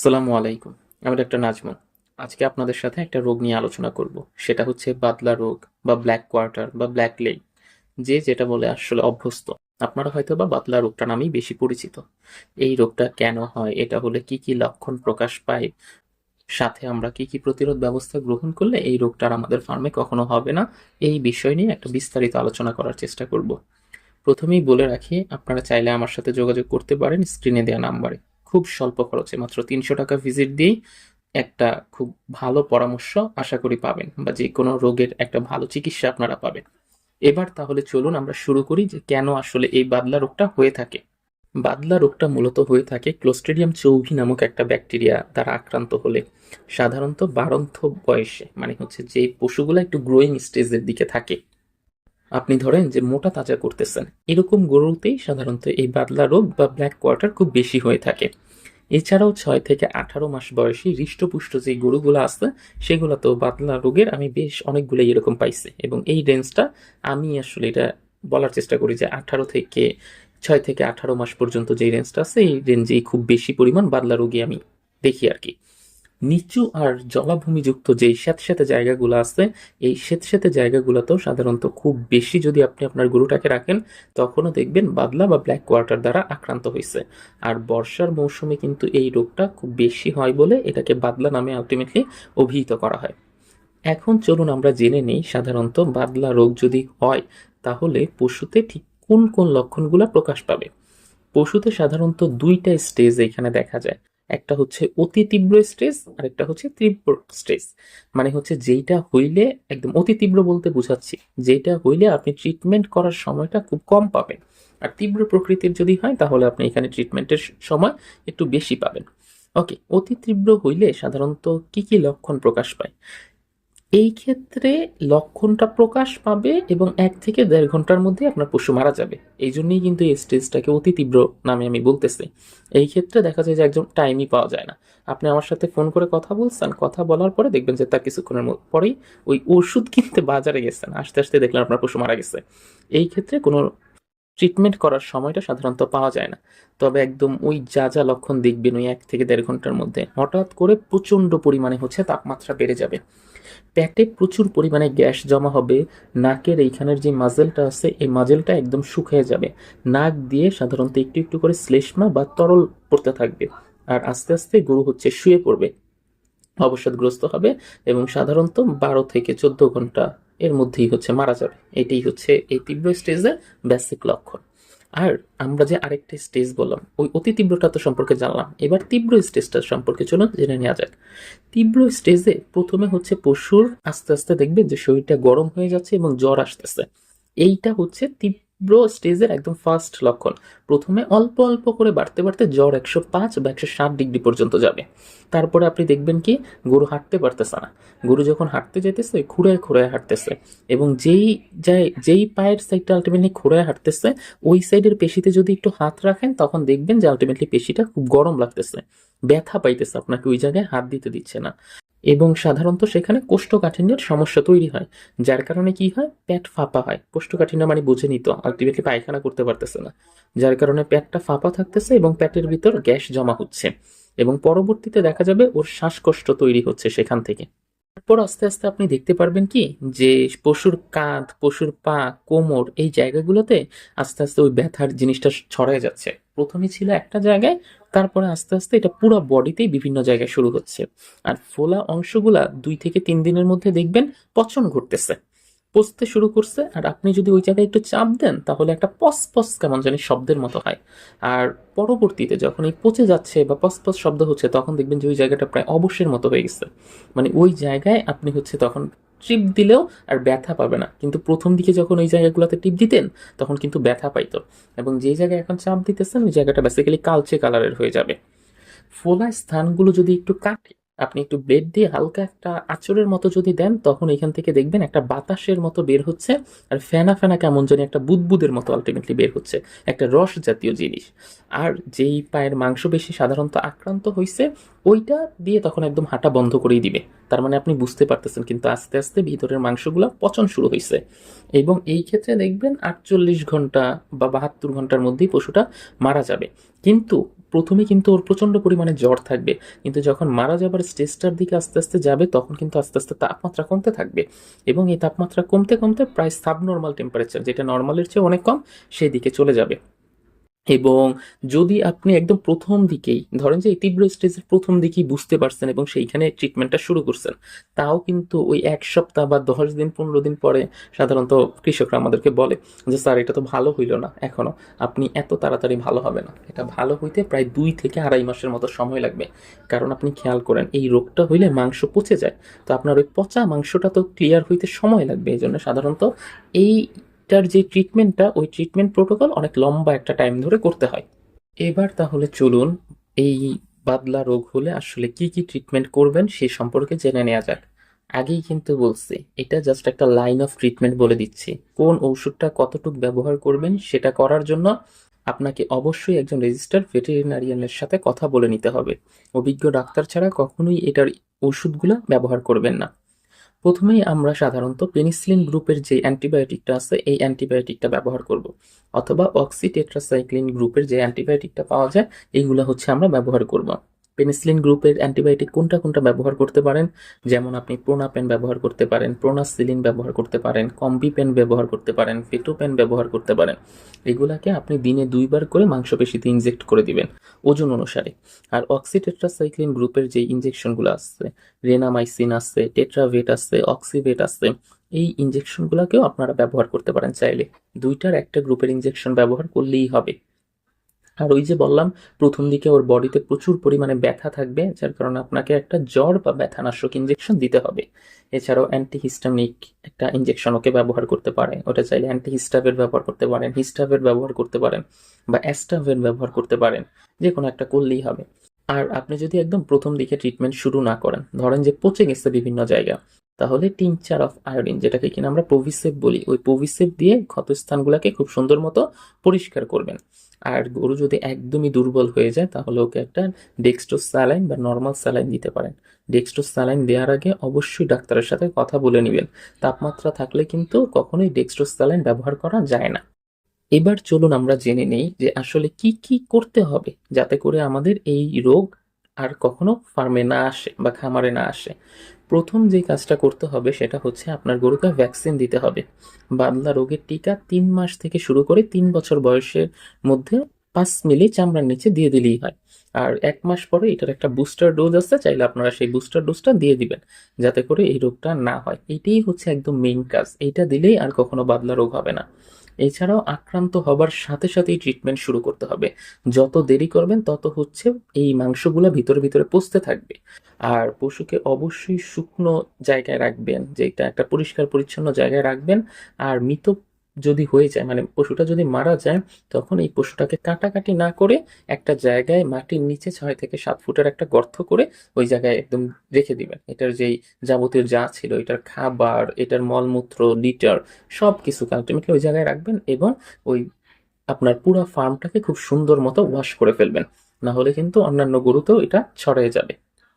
সালামু আলাইকুম। আমি ডাক্তার নাজমুল। আজকে আপনাদের সাথে একটা রোগ নিয়ে আলোচনা করব। সেটা হচ্ছে বাদলা রোগ বা ব্ল্যাক কোয়ার্টার বা ব্ল্যাক লেগ। যে যেটা বলে আসলে অভ্যস্ত। আপনারা হয়তো বা বাতলা রোগটা নামেই বেশি পরিচিত। এই রোগটা কেন হয়? এটা হলে কি কি লক্ষণ প্রকাশ পায়? সাথে আমরা কি কি প্রতিরোধ ব্যবস্থা গ্রহণ করলে এই রোগটা আমাদের ফার্মে কখনো হবে না? এই বিষয় নিয়ে একটা বিস্তারিত আলোচনা করার চেষ্টা করব। প্রথমেই বলে রাখি, আপনারা চাইলে আমার সাথে যোগাযোগ করতে পারেন স্ক্রিনে দেওয়া নাম্বারে। খুব স্বল্প খরচে, মাত্র তিনশো টাকা ভিজিট দিয়েই একটা খুব ভালো পরামর্শ আশা করি পাবেন বা যে কোনো রোগের একটা ভালো চিকিৎসা আপনারা পাবেন। এবার তাহলে চলুন আমরা শুরু করি যে কেন আসলে এই বাদলা রোগটা হয়ে থাকে। বাদলা রোগটা মূলত হয়ে থাকে ক্লোস্টেডিয়াম চৌভি নামক একটা ব্যাকটেরিয়া দ্বারা আক্রান্ত হলে, সাধারণত বারন্থ বয়সে মানে হচ্ছে যে পশুগুলো একটু গ্রোয়িং স্টেজের দিকে থাকে। আপনি ধরেন যে মোটা তাজা করতেছেন। এরকম গরুতেই সাধারণত এই বাদলা রোগ বা ব্ল্যাক কোয়ার্টার খুব বেশি হয়ে থাকে। এছাড়াও ছয় থেকে আঠারো মাস বয়সী হৃষ্টপুষ্ট যে গরুগুলো আছে, সেগুলো তো বাদলা রোগের আমি বেশ অনেকগুলো এরকম পাইছি এবং এই রেঞ্জটা আমি আসলে এটা বলার চেষ্টা করি যে আঠারো থেকে ছয় থেকে আঠারো মাস পর্যন্ত যে রেঞ্জটা আছে, এই রেঞ্জেই খুব বেশি পরিমাণ বাদলা রোগী আমি দেখি আর কি। নিচু আর জলাভূমিযুক্ত যেই স্যাঁতস্যাঁতে জায়গাগুলো আছে, এই স্যাঁতস্যাঁতে জায়গাগুলোতেও সাধারণত খুব বেশি যদি আপনি আপনার গরুটাকে রাখেন, তখনও দেখবেন বাদলা বা ব্ল্যাক কোয়ার্টার দ্বারা আক্রান্ত হয়েছে আর বর্ষার মৌসুমে কিন্তু এই রোগটা খুব বেশি হয় বলে এটাকে বাদলা নামে আলটিমেটলি অভিহিত করা হয়। এখন চলুন আমরা জেনে নিই সাধারণত বাদলা রোগ যদি হয়, তাহলে পশুতে ঠিক কোন কোন লক্ষণগুলো প্রকাশ পাবে? পশুতে সাধারণত দুইটা স্টেজ এখানে দেখা যায়। একটা হচ্ছে অতি তীব্র স্ট্রেস আর একটা হচ্ছে তীব্র স্ট্রেস মানে হচ্ছে যেইটা হইলে, একদম অতি তীব্র বলতে বোঝাচ্ছি যেটা হইলে আপনি ট্রিটমেন্ট করার সময়টা খুব কম পাবেন। আর তীব্র প্রকৃতির যদি হয়, তাহলে আপনি এখানে ট্রিটমেন্টের সময় একটু বেশি পাবেন। ওকে অতি তীব্র হইলে সাধারণত কি কি লক্ষণ প্রকাশ পায়? এই ক্ষেত্রে লক্ষণটা প্রকাশ পাবে এবং এক থেকে দেড় ঘণ্টার মধ্যে আপনার পশু মারা যাবে। এই জন্যই কিন্তু এই স্টেজটাকে অতি তীব্র নামে আমি বলতেছি। এই ক্ষেত্রে দেখা যায় যে একজন টাইমই পাওয়া যায় না। আপনি আমার সাথে ফোন করে কথা বলছেন, কথা বলার পরে দেখবেন যে তার কিছুক্ষণের পরেই ওই ওষুধ কিনতে বাজারে গেছেন, আস্তে আস্তে দেখলেন আপনার পশু মারা গেছে। এই ক্ষেত্রে কোনো ট্রিটমেন্ট করার সময়টা সাধারণত পাওয়া যায় না। তবে একদম ওই যা যা লক্ষণ দেখবেন ওই এক থেকে দেড় ঘণ্টার মধ্যে হঠাৎ করে প্রচণ্ড পরিমাণে হচ্ছে তাপমাত্রা বেড়ে যাবে। পেটে প্রচুর পরিমাণে গ্যাস জমা হবে, নাকের এইখানের যে মাজেলটা আছে, এই মাজেলটা একদম শুকিয়ে যাবে। নাক দিয়ে সাধারণত একটু একটু করে শ্লেষ্মা বা তরল পড়তে থাকবে। আর আস্তে আস্তে গরু হচ্ছে শুয়ে পড়বে। অবসাদগ্রস্ত হবে এবং সাধারণত বারো থেকে চোদ্দ ঘণ্টা এর মধ্যেই হচ্ছে মারা যাবে। এটাই হচ্ছে এই তীব্র স্টেজের বেসিক লক্ষণ। আর আমরা যে আরেকটা স্টেজ বললাম, ওই অতি তীব্রটা তো সম্পর্কে জানলাম। এবার তীব্র স্টেজটা সম্পর্কে চলুন জেনে নেওয়া যাক। তীব্র স্টেজে প্রথমে হচ্ছে পশুর আস্তে আস্তে দেখবে যে শরীরটা গরম হয়ে যাচ্ছে এবং জ্বর আসতেছে। এইটা হচ্ছে স্টেজের একদম ফার্স্ট লক্ষণ। প্রথমে অল্প অল্প করে বাড়তে বাড়তে জ্বর একশো পাঁচ বা একশো ষাট ডিগ্রি পর্যন্ত যাবে। তারপরে আপনি দেখবেন কি, গরু হাঁটতে পারতেছে না। গরু যখন হাঁটতে যেতেছে খুঁড়ায় খুঁড়ায় হাঁটতেছে এবং যেই যাই যেই পায়ের সাইডটা আলটিমেটলি খুঁড়ায় হাঁটতেছে, ওই সাইডের পেশিতে যদি একটু হাত রাখেন, তখন দেখবেন যে আলটিমেটলি পেশিটা খুব গরম লাগতেছে। ব্যথা পাইতেছে, আপনাকে ওই জায়গায় হাত দিতে দিচ্ছে না। এবং সাধারণত সেখানে কোষ্ঠকাঠিন্যের সমস্যা তৈরি হয়, যার কারণে কি হয়? পেট ফাঁপা হয়। কোষ্ঠকাঠিন্য মানে বুঝে নিত আলটিমেটলি পায়খানা করতে পারতেছে না। যার কারণে পেটটা ফাঁপা থাকতেছে এবং পেটের ভিতর গ্যাস জমা হচ্ছে। এবং পরবর্তীতে দেখা যাবে ওর শ্বাসকষ্ট তৈরি হচ্ছে সেখান থেকে। তারপর আস্তে আস্তে আপনি দেখতে পারবেন কি, যে পশুর কাঁধ, পশুর পা, কোমর এই জায়গাগুলোতে আস্তে আস্তে ওই ব্যথার জিনিসটা ছড়ায় যাচ্ছে। প্রথমে ছিল একটা জায়গায়, তারপরে আস্তে আস্তে এটা পুরো বডিতেই বিভিন্ন জায়গায় শুরু হচ্ছে। আর ফোলা অংশগুলা দুই থেকে তিন দিনের মধ্যে দেখবেন পচন ঘটতেছে। পচতে শুরু করছে, আর আপনি যদি ওই জায়গায় একটু চাপ দেন, তাহলে একটা পস পস কেমন জানি শব্দের মতো হয়। আর পরবর্তীতে যখন এই পচে যাচ্ছে বা পস পস শব্দ হচ্ছে, তখন দেখবেন যে ওই জায়গাটা প্রায় অবশ্যের মতো হয়ে গেছে। মানে ওই জায়গায় আপনি হচ্ছে তখন টিপ দিলেও আর ব্যথা পাবে না। কিন্তু প্রথম দিকে যখন ওই জায়গাগুলোতে টিপ দিতেন, তখন কিন্তু ব্যথা পাইতো। এবং যেই জায়গায় এখন চাপ দিতেছেন, ওই জায়গাটা বেসিক্যালি কালচে কালারের হয়ে যাবে। ফোলা স্থানগুলো যদি একটু কাটে আপনি একটু ব্লেড দিয়ে হালকা একটা আঁচড়ের মতো যদি দেন, তখন এখান থেকে দেখবেন একটা বাতাসের মতো বের হচ্ছে আর ফেনা ফেনা কেমন জানি একটা বুদবুদের মতো আলটিমেটলি বের হচ্ছে, একটা রস জাতীয় জিনিস। আর যেই পায়ের মাংস বেশি সাধারণত আক্রান্ত হয়েছে ওইটা দিয়ে তখন একদম হাঁটা বন্ধ করেই দিবে। তার মানে আপনি বুঝতে পারতেছেন কিন্তু আস্তে আস্তে ভিতরের মাংসগুলো পচন শুরু হয়েছে এবং এই ক্ষেত্রে দেখবেন আটচল্লিশ ঘণ্টা বা বাহাত্তর ঘণ্টার মধ্যেই পশুটা মারা যাবে। কিন্তু প্রথমে কিন্তু ওর প্রচণ্ড পরিমাণে জ্বর থাকবে। কিন্তু যখন মারা যাবার স্টেজটার দিকে আস্তে আস্তে যাবে, তখন কিন্তু আস্তে আস্তে তাপমাত্রা কমতে থাকবে। এবং এই তাপমাত্রা কমতে কমতে প্রায় সাবনর্মাল টেম্পারেচার যেটা নর্মালের চেয়ে অনেক কম সেই দিকে চলে যাবে। এবং যদি আপনি একদম প্রথম দিকেই, ধরেন যে তীব্র স্টেজের প্রথম দিকেই বুঝতে পারছেন এবং সেইখানে ট্রিটমেন্টটা শুরু করছেন, তাও কিন্তু ওই এক সপ্তাহ বা দশ দিন, পনেরো দিন পরে সাধারণত কৃষকরা আমাদেরকে বলে যে, স্যার, এটা তো ভালো হইল না এখনও আপনি এত তাড়াতাড়ি ভালো হবে না। এটা ভালো হইতে প্রায় দুই থেকে আড়াই মাসের মতো সময় লাগবে। কারণ আপনি খেয়াল করেন, এই রোগটা হইলে মাংস পচে যায়। তো আপনার ওই পচা মাংসটা তো ক্লিয়ার হইতে সময় লাগবে। এই জন্য সাধারণত এই এটার যে ট্রিটমেন্টটা ওই ট্রিটমেন্ট প্রোটোকল অনেক লম্বা একটা টাইম ধরে করতে হয়। এবার তাহলে চলুন এই বাদলা রোগ হলে আসলে কি কি ট্রিটমেন্ট করবেন সে সম্পর্কে জেনে নেওয়া যাক। আগেই কিন্তু বলছি, এটা জাস্ট একটা লাইন অফ ট্রিটমেন্ট বলে দিচ্ছি। কোন ওষুধটা কতটুকু ব্যবহার করবেন সেটা করার জন্য আপনাকে অবশ্যই একজন রেজিস্টার্ড ভেটেরিনারিয়ানের সাথে কথা বলে নিতে হবে। অভিজ্ঞ ডাক্তার ছাড়া কখনোই এটার ওষুধগুলো ব্যবহার করবেন না। প্রথমেই আমরা সাধারণত পেনিসিলিন গ্রুপের যে অ্যান্টিবায়োটিকটা আছে, এই অ্যান্টিবায়োটিকটা ব্যবহার করব। অথবা অক্সিটেট্রাসাইক্লিন গ্রুপের যে অ্যান্টিবায়োটিকটা পাওয়া যায়, এইগুলো হচ্ছে আমরা ব্যবহার করব। পেনিসিলিন গ্রুপের অ্যান্টিবায়োটিক কোনটা কোনটা ব্যবহার করতে পারেন? যেমন আপনি প্রোনাপেন ব্যবহার করতে পারেন প্রোনাসিলিন ব্যবহার করতে পারেন কম্বিপেন ব্যবহার করতে পারেন ফেটোপেন ব্যবহার করতে পারেন। এগুলাকে আপনি দিনে দুইবার করে মাংসপেশিতে ইনজেক্ট করে দিবেন, ওজন অনুসারে। আর অক্সিটেট্রাসাইক্লিন গ্রুপের যে ইনজেকশনগুলো আছে রেনামাইসিন আছে টেট্রাভেট আছে অক্সিভেট আছে, এই ইনজেকশনগুলোকেও আপনারা ব্যবহার করতে পারেন চাইলে। দুইটার একটা গ্রুপের ইনজেকশন ব্যবহার করলেই হবে। আর ওই যে বললাম, প্রথম দিকে ওর বডিতে প্রচুর পরিমাণে ব্যথা থাকবে, যার কারণে আপনাকে একটা জ্বর বা ব্যথানাশক ইঞ্জেকশন দিতে হবে। এছাড়াও অ্যান্টিহিস্টামিক একটা ইঞ্জেকশন ওকে ব্যবহার করতে পারে ওটা চাইলে অ্যান্টিহিস্টাভের ব্যবহার করতে পারেন হিস্টাভের ব্যবহার করতে পারেন বা অ্যাস্টাভের ব্যবহার করতে পারেন যে কোনো একটা করলেই হবে। আর আপনি যদি একদম প্রথম দিকে ট্রিটমেন্ট শুরু না করেন, ধরেন যে পচে গেছে বিভিন্ন জায়গা, তাহলে টিংচার অফ আয়োডিন যেটাকে কিনা আমরা প্রভিসেপ বলি, ওই প্রভিসেপ দিয়ে ক্ষতস্থানগুলোকে খুব সুন্দর মতো পরিষ্কার করবেন। আর গরু যদি একদমই দুর্বল হয়ে যায়, তাহলে ওকে একটা ডেক্সটোস স্যালাইন বা নর্মাল স্যালাইন দিতে পারেন। ডেক্সটোস স্যালাইন দেওয়ার আগে অবশ্যই ডাক্তারের সাথে কথা বলে নেবেন। তাপমাত্রা থাকলে কিন্তু কখনোই ডেক্সটোস স্যালাইন ব্যবহার করা যায় না। এবার চলুন আমরা জেনে নেই যে আসলে কি কি করতে হবে যাতে করে আমাদের এই রোগ আর কখনো ফার্মে না আসে বা খামারে না আসে। প্রথম যে কাজটা করতে হবে সেটা হচ্ছে আপনার গরুকে ভ্যাকসিন দিতে হবে। বাদলা রোগের টিকা তিন মাস থেকে শুরু করে তিন বছর বয়সের মধ্যে পাঁচ মিলি চামড়ার নিচে দিয়ে দিলেই হয়। আর এক মাস পরে এটার একটা বুস্টার ডোজ আছে, চাইলে আপনারা সেই বুস্টার ডোজটা দিয়ে দিবেন, যাতে করে এই রোগটা না হয়। এটাই হচ্ছে একদম মেইন কাজ। এইটা দিলেই আর কখনো বাদলা রোগ হবে না। এছাড়াও আক্রান্ত হবার সাথে সাথেই ট্রিটমেন্ট শুরু করতে হবে। যত দেরি করবেন, তত হচ্ছে এই মাংসগুলো ভিতরে ভিতরে পচতে থাকবে। আর পশুকে অবশ্যই শুকনো জায়গায় রাখবেন, যেটা একটা পরিষ্কার পরিচ্ছন্ন জায়গায় রাখবেন। আর মৃত যদি হয়ে যায় মানে পশুটা যদি মারা যায়, তখন এই পশুটাকে কাটাকাটি না করে একটা জায়গায় মাটির নিচে ছয় থেকে সাত ফুটের একটা গর্ত করে ওই জায়গায় একদম রেখে দিবেন। এটার যেই যাবতীয় যা ছিল, এটার খাবার, এটার মলমূত্র, লিটার সব কিছু আলটিমেটলি ওই জায়গায় রাখবেন এবং ওই আপনার পুরো ফার্মটাকে খুব সুন্দর মতো ওয়াশ করে ফেলবেন। না হলে কিন্তু অন্যান্য গরুতেও এটা ছড়িয়ে যাবে।